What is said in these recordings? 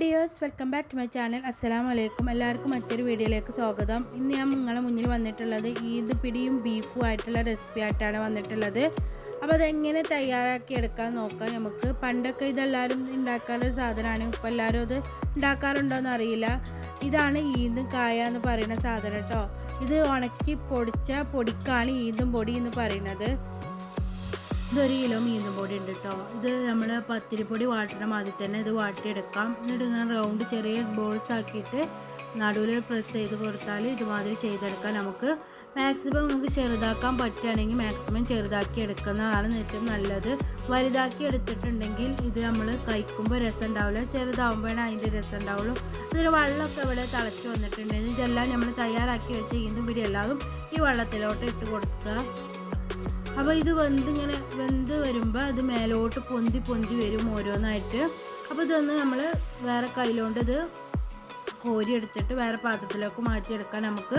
Dears welcome back to my channel. അസ്സലാം വലൈക്കും എല്ലാവർക്കും മറ്റൊരു വീഡിയോയിലേക്ക് സ്വാഗതം. ഇന്ന് ഞാൻ നിങ്ങളെ മുന്നിൽ വന്നിട്ടുള്ളത് ഈദ് പിടിയും ബീഫും ആയിട്ടുള്ള റെസിപ്പി ആയിട്ടാണ് വന്നിട്ടുള്ളത്. അപ്പോൾ അതെങ്ങനെ തയ്യാറാക്കി എടുക്കാൻ നോക്കാം. നമുക്ക് പണ്ടൊക്കെ ഇതെല്ലാവരും ഉണ്ടാക്കാനുള്ള സാധനമാണ്. ഇപ്പോൾ എല്ലാവരും അത് ഉണ്ടാക്കാറുണ്ടോയെന്ന് അറിയില്ല. ഇതാണ് ഈന്ന് കായ എന്ന് പറയുന്ന സാധനം കേട്ടോ ഇത് ഉണക്കി പൊടിച്ച പൊടിക്കാണ് ഈന്തും പൊടി എന്ന് പറയുന്നത്. ഇതൊരു കിലോ മീനും പൊടി ഉണ്ട് കേട്ടോ ഇത് നമ്മൾ പത്തിരിപ്പൊടി വാട്ടണം ആദ്യം തന്നെ ഇത് വാട്ടിയെടുക്കാം. എന്നിട്ട് ഇങ്ങനെ റൗണ്ട് ചെറിയ ബോൾസ് ആക്കിയിട്ട് നടുവിൽ പ്രസ് ചെയ്ത് കൊടുത്താൽ ഇതുമാതിരി ചെയ്തെടുക്കാം നമുക്ക്. മാക്സിമം നമുക്ക് ചെറുതാക്കാൻ പറ്റുകയാണെങ്കിൽ മാക്സിമം ചെറുതാക്കി എടുക്കുന്നതാണ് ഏറ്റവും നല്ലത്. വലുതാക്കി എടുത്തിട്ടുണ്ടെങ്കിൽ ഇത് നമ്മൾ കഴിക്കുമ്പോൾ രസം ഉണ്ടാവില്ല. ചെറുതാവുമ്പോഴാണ് അതിന്റെ രസം ഉണ്ടാവുള്ളൂ. ഇതിന് വെള്ളമൊക്കെ ഇവിടെ തിളച്ച് വന്നിട്ടുണ്ടെങ്കിൽ ഇതെല്ലാം നമ്മൾ തയ്യാറാക്കി വെച്ച് ഇതും പിടി എല്ലാതും ഈ വെള്ളത്തിലോട്ട് ഇട്ട് കൊടുക്കുക. അപ്പോൾ ഇത് വെന്ത് ഇങ്ങനെ വെന്ത് വരുമ്പോൾ അത് മേലോട്ട് പൊന്തി പൊന്തി വരും ഓരോന്നായിട്ട്. അപ്പോൾ ഇതൊന്ന് നമ്മൾ വേറെ കയ്യിലോണ്ട് ഇത് കോരി എടുത്തിട്ട് വേറെ പാത്രത്തിലേക്ക് മാറ്റിയെടുക്കാൻ നമുക്ക്.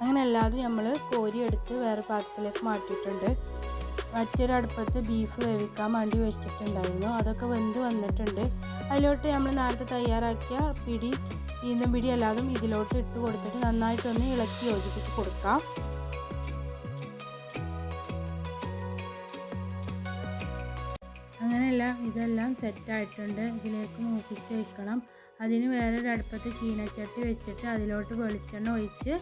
അങ്ങനെ എല്ലാവരും നമ്മൾ കോരിയെടുത്ത് വേറെ പാത്രത്തിലേക്ക് മാറ്റിയിട്ടുണ്ട്. മറ്റൊരു അടുപ്പത്ത് ബീഫ് വേവിക്കാൻ വേണ്ടി വെച്ചിട്ടുണ്ടായിരുന്നു. അതൊക്കെ വെന്ത് വന്നിട്ടുണ്ട്. അതിലോട്ട് നമ്മൾ നേരത്തെ തയ്യാറാക്കിയ പിടി ഈന്തം പിടി അല്ലാതും ഇതിലോട്ട് ഇട്ട് കൊടുത്തിട്ട് നന്നായിട്ടൊന്ന് ഇളക്കി യോജിപ്പിച്ച് കൊടുക്കാം. അങ്ങനെയല്ല ഇതെല്ലാം സെറ്റായിട്ടുണ്ട് ഇതിലേക്ക് മൂപ്പിച്ച് വെക്കണം. അതിന് വേറൊരു അടുപ്പത്ത് ചീനച്ചട്ടി വെച്ചിട്ട് അതിലോട്ട് വെളിച്ചെണ്ണ ഒഴിച്ച്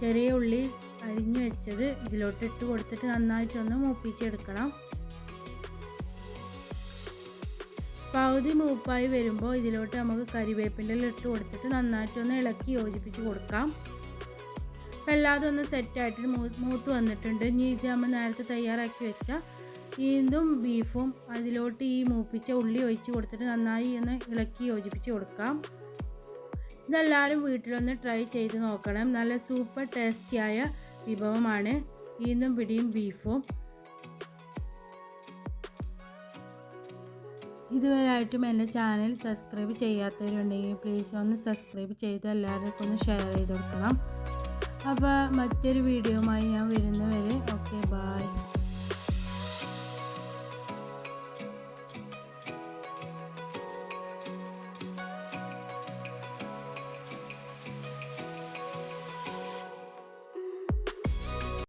ചെറിയ ഉള്ളി അരിഞ്ഞു വെച്ചത് ഇതിലോട്ട് ഇട്ട് കൊടുത്തിട്ട് നന്നായിട്ടൊന്ന് മൂപ്പിച്ചെടുക്കണം. പകുതി മൂപ്പായി വരുമ്പോൾ ഇതിലോട്ട് നമുക്ക് കരിവേപ്പിന്റെ ഇട്ട് കൊടുത്തിട്ട് നന്നായിട്ടൊന്ന് ഇളക്കി യോജിപ്പിച്ച് കൊടുക്കാം. അപ്പം എല്ലാതും ഒന്ന് സെറ്റായിട്ട് മൂത്ത് വന്നിട്ടുണ്ട്. ഇനി ഇത് നമ്മൾ നേരത്തെ തയ്യാറാക്കി വെച്ച ഈന്തും ബീഫും അതിലോട്ട് ഈ മൂപ്പിച്ച ഉള്ളി ഒഴിച്ച് കൊടുത്തിട്ട് നന്നായി ഒന്ന് ഇളക്കി യോജിപ്പിച്ച് കൊടുക്കാം. ഇതെല്ലാവരും വീട്ടിലൊന്ന് ട്രൈ ചെയ്ത് നോക്കണം. നല്ല സൂപ്പർ ടേസ്റ്റിയായ വിഭവമാണ്. ഈന്നും പിടിയും ബീഫും ഇതുവരെയായിട്ടും എന്റെ ചാനൽ സബ്സ്ക്രൈബ് ചെയ്യാത്തവരുണ്ടെങ്കിൽ പ്ലീസ് ഒന്ന് സബ്സ്ക്രൈബ് ചെയ്ത് എല്ലാവർക്കും ഒന്ന് ഷെയർ ചെയ്ത് കൊടുക്കണം. അപ്പോൾ മറ്റൊരു വീഡിയോയുമായി ഞാൻ